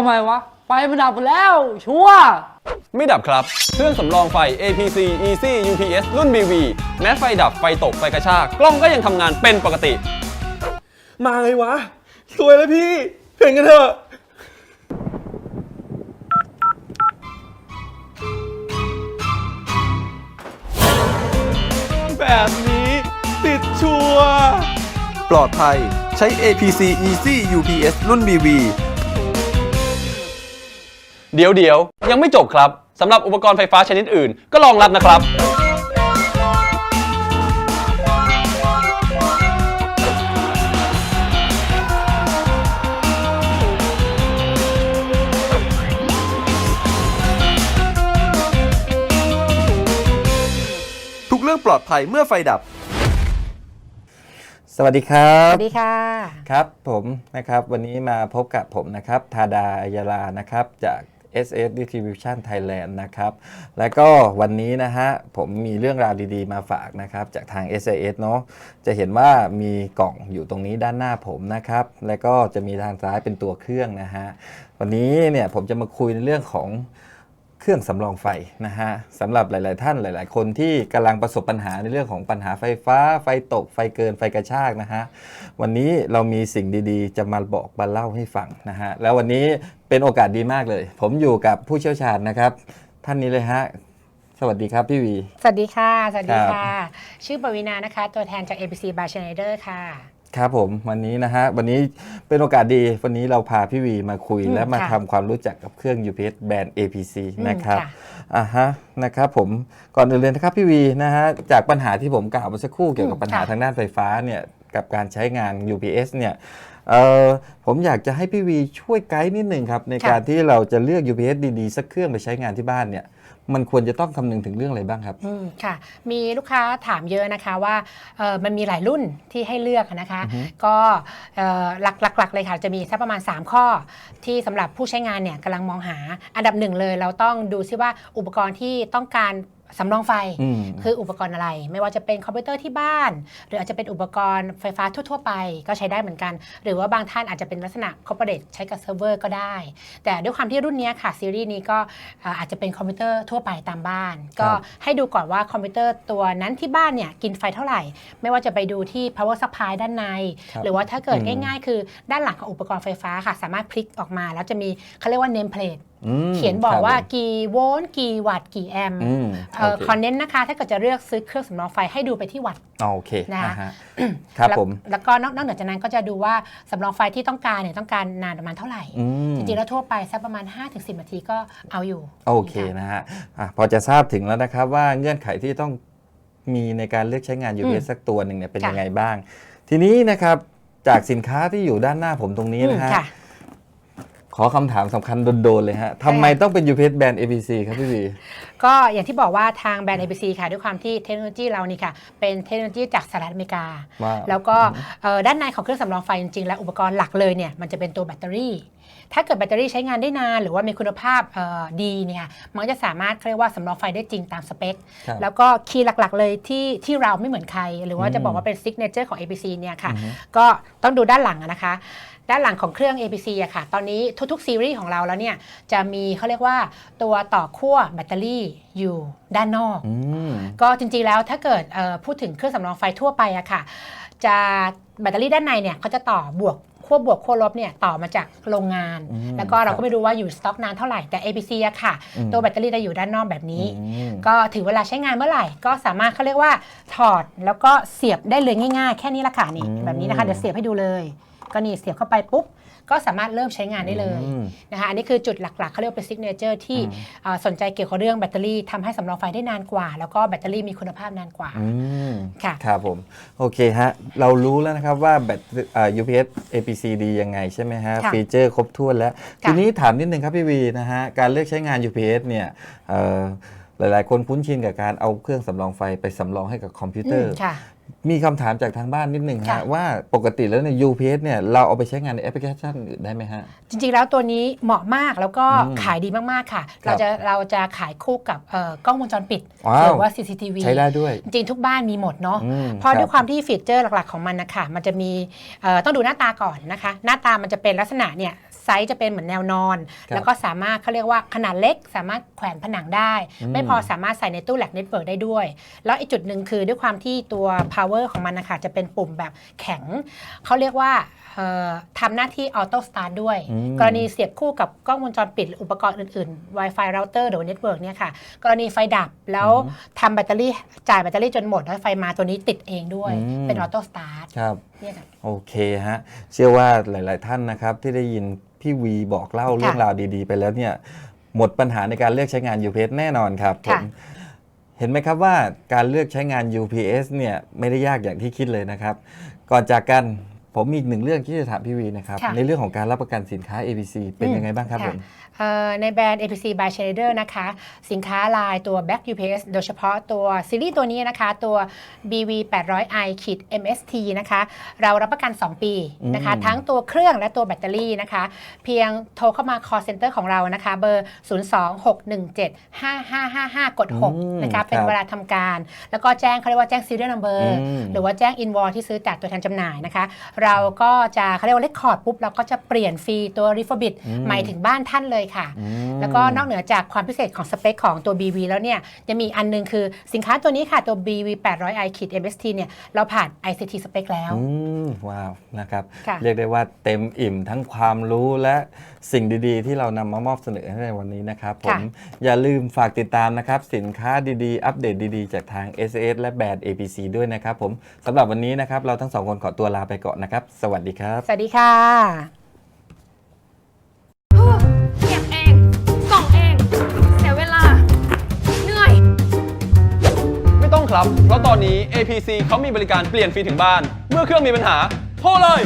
วทำไมวะ ไฟมันดับไปแล้ว ชัวร์ไม่ดับครับ เครื่องสำรองไฟ APC Easy UPS รุ่น BV แม้ไฟดับไฟตกไฟกระชาก กล้องก็ยังทำงานเป็นปกติ มาไงวะ สวยแล้วพี่เพ่งกันเถอะ แบบนี้ ติดชัวร์ปลอดภัย ใช้ APC Easy UPS รุ่น BV เดี๋ยวเดี๋ยวยังไม่จบครับสำหรับอุปกรณ์ไฟฟ้าชนิดอื่น ก็รองรับนะครับ ทุกเรื่องปลอดภัยเมื่อไฟดับ สวัสดีครับสวัสดีค่ะ ครับผมนะครับวันนี้มาพบกับผมนะครับธาดาอัยยาลานะครับจาก SS Distribution Thailand นะครับ แล้วก็วันนี้นะฮะ ผมมีเรื่องราวดีๆ มาฝากนะครับ จากทาง SAS เนาะจะเห็นว่ามีกล่องอยู่ตรงนี้ด้านหน้าผมนะครับ แล้วก็จะมีทางซ้ายเป็นตัวเครื่องนะฮะ วันนี้เนี่ยผมจะมาคุยในเรื่องของ เครื่องสำรองไฟนะฮะสำหรับหลาย ๆ ท่านหลาย ๆ คนที่กำลังประสบปัญหาในเรื่องของปัญหาไฟฟ้า ไฟตกไฟเกินไฟกระชากนะฮะวันนี้เรามีสิ่งดี ๆ จะมาบอกมาเล่าให้ฟังนะฮะแล้ววันนี้เป็นโอกาสดีมากเลย ผมอยู่กับผู้เชี่ยวชาญนะครับ ท่านนี้เลยฮะสวัสดีครับพี่วี สวัสดีค่ะ สวัสดีครับค่ะ ชื่อปวีนานะคะ ตัวแทนจาก ABC by Schneider ค่ะ ครับผมวันนี้นะฮะวันนี้เป็นโอกาสดีวันนี้เราพาพี่วีมาคุยอืมและมาค่ะทำความรู้จักกับเครื่อง UPS แบรนด์ APC อืมนะครับค่ะอ่าฮะนะครับผมก่อนอื่นเลยนะครับพี่วีนะฮะจากปัญหาที่ผมกล่าวเมื่อสักครู่เกี่ยวกับปัญหาค่ะทางด้านไฟฟ้าเนี่ยกับการใช้งาน UPS เนี่ย เอ่อผมอยากจะให้พี่วีช่วยไกด์นิดหนึ่งครับ ในการที่เราจะเลือก UPS ดีๆ สักเครื่องไปใช้งานที่บ้านเนี่ยมันควรจะต้องคำนึงถึงเรื่องอะไรบ้างครับ อืมค่ะ มีลูกค้าถามเยอะนะคะว่าเออมันมีหลายรุ่นที่ให้เลือกนะคะ ก็เอ่อหลักหลักๆเลยค่ะ จะมีสักประมาณ 3 ข้อ ที่สำหรับผู้ใช้งานเนี่ยกำลังมองหา อันดับหนึ่งเลยเราต้องดูซิว่าอุปกรณ์ที่ต้องการ สำรองไฟอืมคืออุปกรณ์อะไร ไม่ว่าจะเป็นคอมพิวเตอร์ที่บ้าน หรืออาจจะเป็นอุปกรณ์ไฟฟ้าทั่ว ๆ ไปก็ใช้ได้เหมือนกัน หรือว่าบางท่านอาจจะเป็นลักษณะคอร์ปอเรทใช้กับเซิร์ฟเวอร์ก็ได้ แต่ด้วยความที่รุ่นเนี้ยค่ะ ซีรีส์นี้ก็เอ่ออาจจะเป็นคอมพิวเตอร์ทั่วไปตามบ้าน ก็ให้ดูก่อนว่าคอมพิวเตอร์ตัวนั้นที่บ้านเนี่ยกินไฟเท่าไหร่ ไม่ว่าจะไปดูที่ power supply ด้านในครับหรือว่าถ้าเกิดอืมง่าย ๆ คือด้านหลังของอุปกรณ์ไฟฟ้าค่ะ สามารถพลิกออกมา แล้วจะมีเขาเรียกว่า name plate อืม เขียนบอกว่าครับผมกี่โวลต์กี่วัตต์กี่แอมป์อืมเอ่อโอเคขอเน้นนะคะ ถ้าเกิดจะเลือกซื้อเครื่องสำรองไฟให้ดูไปที่วัตต์โอเคนะอ่าฮะครับแล้วผมแล้วก็นอกนอกเหนือจากนั้นก็จะดูว่าสำรองไฟที่ต้องการเนี่ยต้องการนานประมาณเท่าไหร่อืมจริงๆแล้วทั่วไปสักประมาณ 5-10 นาทีก็เอาอยู่ โอเคนะฮะอะพอจะทราบถึงแล้วนะครับว่าเงื่อนไขที่ต้องมีในการเลือกใช้งาน UPS สักตัวหนึ่งเนี่ยเป็นค่ะยังไงบ้าง ทีนี้นะครับจากสินค้าที่อยู่ด้านหน้าผมตรงนี้นะฮะ อืมค่ะขอคำถามสำคัญโดนๆเลยฮะทำไมต้องเป็น UPS แบรนด์ APC ครับพี่วีก็อย่างที่บอกว่าทางแบรนด์ ABC ค่ะ ด้วยความที่เทคโนโลยีเรานี่ค่ะ เป็นเทคโนโลยีจากสหรัฐอเมริกาว้าวแล้วก็เอ่อด้านในของเครื่องสำรองไฟจริงๆ แล้วอุปกรณ์หลักเลยเนี่ย มันจะเป็นตัวแบตเตอรี่ ถ้าเกิดแบตเตอรี่ใช้งานได้นาน หรือว่ามีคุณภาพเอ่อดีเนี่ยมันก็จะสามารถเขาเรียกว่าสำรองไฟได้จริงตามสเปคครับแล้วก็คีย์หลักๆ เลยที่ที่เราไม่เหมือนใคร หรือว่าอืจะมบอกว่าเป็นซิกเนเจอร์ของ ABC เนี่ยค่ะอือฮึก็ต้องดูด้านหลังอะนะคะ ด้านหลังของเครื่อง APC อะค่ะ ตอนนี้ทุกๆซีรีส์ของเราแล้วเนี่ยจะมีเขาเรียกว่าตัวต่อขั้วแบตเตอรี่อยู่ด้านนอกอืมก็จริงๆแล้วถ้าเกิดเอ่อพูดถึงเครื่องสำรองไฟทั่วไปอะค่ะ จะแบตเตอรี่ด้านในเนี่ยเขาจะต่อบวกขั้วบวกขั้วลบเนี่ยต่อมาจากโรงงานอืมแล้วก็เราครัก็บไม่รู้ว่าอยู่สต็อกนานเท่าไหร่แต่ APC อะค่ะอืมตัวแบตเตอรี่จะอยู่ด้านนอกแบบนี้อืมก็ถึงเวลาใช้งานเมื่อไหร่ ก็สามารถเขาเรียกว่าถอดแล้วก็เสียบได้เลยง่าย ๆ แค่นี้ละค่ะนี่อืมแบบนี้นะคะเดี๋ยวเสียบให้ดูเลย ก็นี่เสียบเข้าไปปุ๊บ ก็สามารถเริ่มใช้งานได้เลยอืมนะคะอันนี้คือจุดหลักๆเขาเรียกว่าเป็นซิกเนเจอร์ที่เอ่อสนใจเกี่ยวกับเรื่องแบตเตอรี่ทำให้สำรองไฟได้นานกว่า แล้วก็แบตเตอรี่มีคุณภาพนานกว่าอืมค่ะครับผม โอเคฮะ เรารู้แล้วนะครับว่าแบตเอ่อ UPS APC ดียังไงใช่ไหมฮะค่ะฟีเจอร์ครบถ้วนแล้วค่ะทีนี้ถามนิดนึงครับพี่วีนะฮะ การเลือกใช้งาน UPS เนี่ยเอ่อหลาย ๆ คนคุ้นชินกับการเอาเครื่องสำรองไฟไปสำรองให้กับคอมพิวเตอร์ มค่ะมีคำถามจากทางบ้านนิดหนึ่งค่ะฮะว่าปกติแล้วใน UPS เนี่ยเราเอาไปใช้งานในแอปพลิเคชันอื่นได้ไหมฮะ จริงๆ แล้วตัวนี้เหมาะมากแล้วก็อืมขายดีมากๆ ค่ะ ครับเราจะเราจะขายคู่กับเอ่อกล้องวงจรปิด ว้าว หรือว่า CCTV ใช้ได้ด้วยจริงๆ ทุกบ้านมีหมดเนาะ อืมเพราะครับด้วยความที่ฟีเจอร์หลักๆของมันนะคะมันจะมีเอ่อต้องดูหน้าตาก่อนนะคะ หน้าตามันจะเป็นลักษณะเนี่ยไซส์จะเป็นเหมือนแนวนอน ครับแล้วก็สามารถเขาเรียกว่าขนาดเล็ก สามารถแขวนผนังได้ อืมไม่พอสามารถใส่ในตู้แหลกเน็ตเวิร์กได้ด้วย แล้วอีกจุดหนึ่งคือด้วยความที่ตัว power ของมันนะคะจะเป็นปุ่มแบบแข็ง เขาเรียกว่าเอ่อทำหน้าที่ออโต้สตาร์ทด้วยอืมกรณีเสียบคู่กับกล้องวงจรปิดหรืออุปกรณ์อื่นๆ Wi-Fi router หรือเน็ตเวิร์กเนี่ยค่ะ กรณีไฟดับแล้วทำแบตเตอรี่จ่ายแบตเตอรี่จนหมด แล้วไฟมาตัวนี้ติดเองด้วยอืมเป็นออโต้สตาร์ทครับเนี่ยค่ะโอเคฮะ เชื่อว่าหลาย ๆ ท่านนะครับ ที่ได้ยินพี่วีบอกเล่าเรื่องราวดี ๆ ไปแล้วเนี่ยหมดปัญหาในการเลือกใช้งาน UPS แน่นอนครับผค่ะม เห็นไหมครับว่าการเลือกใช้งาน UPS เนี่ยไม่ได้ยากอย่างที่คิดเลยนะครับ ก่อนจากกัน ผมมีอีกหนึ่งเรื่องที่จะถามพี่วีนะครับ ค่ะ ในเรื่องของการรับประกันสินค้า ABC เป็นยังไงบ้างครับผม เอ่อในแบรนด์ APC by Schneider นะคะ สินค้าลายตัว Back UPS โดยเฉพาะตัวซีรีส์ตัวนี้นะคะ ตัว BV 800i ขีด MST นะคะ เรารับประกัน 2 ปีนะคะ อืม ทั้งตัวเครื่องและตัวแบตเตอรี่นะคะ เพียงโทรเข้ามา call center ของเรานะคะ เบอร์ 026175555 กดอืม6นะคะ เป็นครับเวลาทำการ แล้วก็แจ้งเขาเรียกว่าแจ้ง serial number อืม หรือว่าแจ้ง invoice ที่ซื้อจากตัวแทนจำหน่ายนะคะเราก็จะเขาเรียกว่า record ปุ๊บเราก็จะเปลี่ยนฟรีตัว refurbish อืมใหม่ถึงบ้านท่านเลยค่ะอืมแล้วก็นอกเหนือจากความพิเศษของสเปคของตัว BV แล้วเนี่ยจะมีอันหนึงคือสินค้าตัวนี้ค่ะตัว BV 800i ขีด MST เนี่ยเราผ่าน ICT สเปคแล้วอืมว้าวนะครับค่ะเรียกได้ว่าเต็มอิ่มทั้งความรู้และสิ่งดีๆ ที่เรานำมามอบเสนอให้ในวันนี้นะครับผมค่ะอย่าลืมฝากติดตามนะครับสินค้าดีๆ อัปเดตดีๆ จากทาง SAS และแบรนด์ APC ด้วยนะครับผมสำหรับวันนี้นะครับเราทั้งสองคนขอตัวลาไปก่อนนะครับสวัสดีครับ สวัสดีค่ะเก็บเอง ส่องเอง เสียเวลา เหนื่อย ไม่ต้องครับ เพราะตอนนี้ APC เขามีบริการเปลี่ยนฟรีถึงบ้าน เมื่อเครื่องมีปัญหา โทรเลย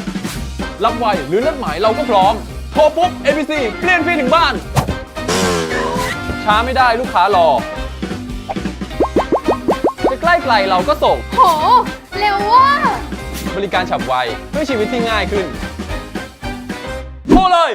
รับไวหรือนัดหมายเราก็พร้อม โทรปุ๊บ APC เปลี่ยนฟรีถึงบ้าน ช้าไม่ได้ลูกค้ารอจะใกล้ไกลเราก็ส่ง โห เร็วเว่า บริการฉับไวเพื่อชีวิตที่ง่ายขึ้นโทรเลย